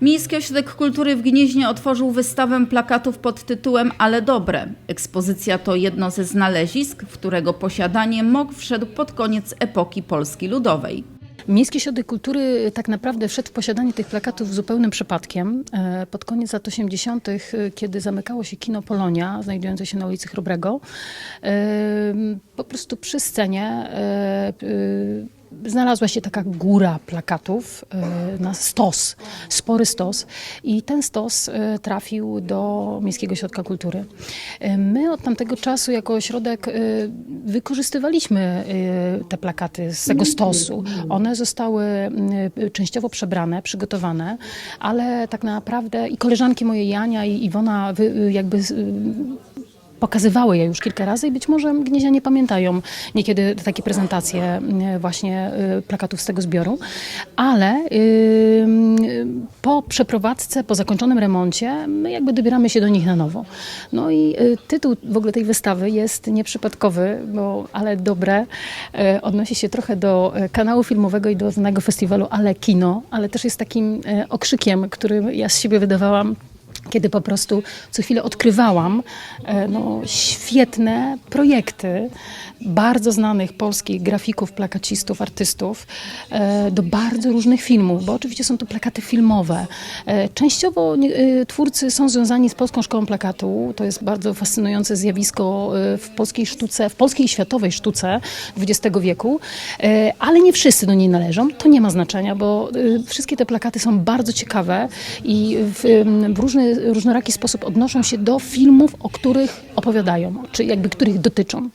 Miejski Ośrodek Kultury w Gnieźnie otworzył wystawę plakatów pod tytułem Ale dobre. Ekspozycja to jedno ze znalezisk, w którego posiadanie MOK wszedł pod koniec epoki Polski Ludowej. Miejski Ośrodek Kultury tak naprawdę wszedł w posiadanie tych plakatów zupełnym przypadkiem. E, Pod koniec lat 80., e, kiedy zamykało się kino Polonia, znajdujące się na ulicy Chrobrego, e, po prostu przy scenie znalazła się taka góra plakatów e, na stos, spory stos i ten stos e, trafił do Miejskiego Ośrodka Kultury. E, My od tamtego czasu jako ośrodek wykorzystywaliśmy te plakaty z tego stosu. One zostały częściowo przebrane, przygotowane, ale tak naprawdę i koleżanki moje Jania i Iwona jakby pokazywały je już kilka razy i być może gnieźnianie pamiętają niekiedy takie prezentacje mm, właśnie y, plakatów z tego zbioru, ale po przeprowadzce, po zakończonym remoncie my jakby dobieramy się do nich na nowo. No i y, tytuł w ogóle tej wystawy jest nieprzypadkowy, bo ale dobre, odnosi się trochę do kanału filmowego i do znanego festiwalu Ale Kino, ale też jest takim okrzykiem, który ja z siebie wydawałam kiedy po prostu co chwilę odkrywałam e, no, świetne projekty bardzo znanych polskich grafików, plakacistów, artystów e, do bardzo różnych filmów, bo oczywiście są to plakaty filmowe. E, Częściowo twórcy są związani z Polską Szkołą Plakatu. To jest bardzo fascynujące zjawisko w polskiej sztuce, w polskiej światowej sztuce XX wieku, ale nie wszyscy do niej należą. To nie ma znaczenia, bo wszystkie te plakaty są bardzo ciekawe i w, w różny, różnoraki sposób odnoszą się do filmów, o których opowiadają, czy jakby których dotyczą.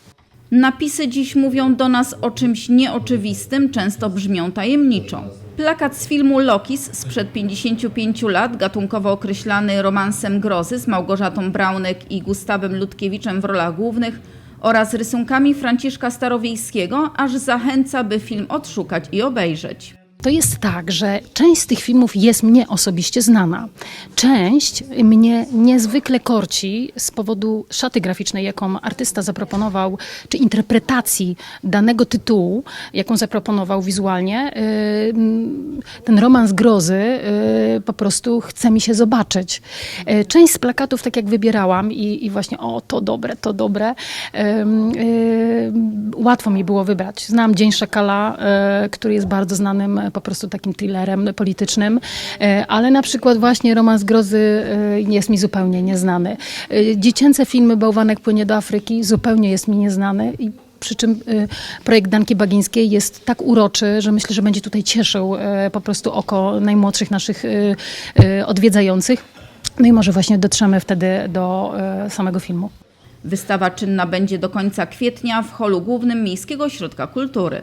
Napisy dziś mówią do nas o czymś nieoczywistym, często brzmią tajemniczo. Plakat z filmu Lokis sprzed 55 lat, gatunkowo określany romansem grozy z Małgorzatą Braunek i Gustawem Ludkiewiczem w rolach głównych oraz rysunkami Franciszka Starowiejskiego, aż zachęca, by film odszukać i obejrzeć. To jest tak, że część z tych filmów jest mnie osobiście znana. Część mnie niezwykle korci z powodu szaty graficznej, jaką artysta zaproponował, czy interpretacji danego tytułu, jaką zaproponował wizualnie. Yy, Ten romans grozy yy, po prostu chce mi się zobaczyć. Yy, Część z plakatów, tak jak wybierałam i, i właśnie o, to dobre, to dobre, łatwo mi było wybrać. Znam Dzień Szakala, który jest bardzo znanym po prostu takim thrillerem politycznym, e, ale na przykład właśnie romans grozy e, jest mi zupełnie nieznany. E, Dziecięce filmy Bałwanek płynie do Afryki zupełnie jest mi nieznany i przy czym projekt Danki Bagińskiej jest tak uroczy, że myślę, że będzie tutaj cieszył po prostu oko najmłodszych naszych odwiedzających. No i może właśnie dotrzemy wtedy do samego filmu. Wystawa czynna będzie do końca kwietnia w holu głównym Miejskiego Ośrodka Kultury.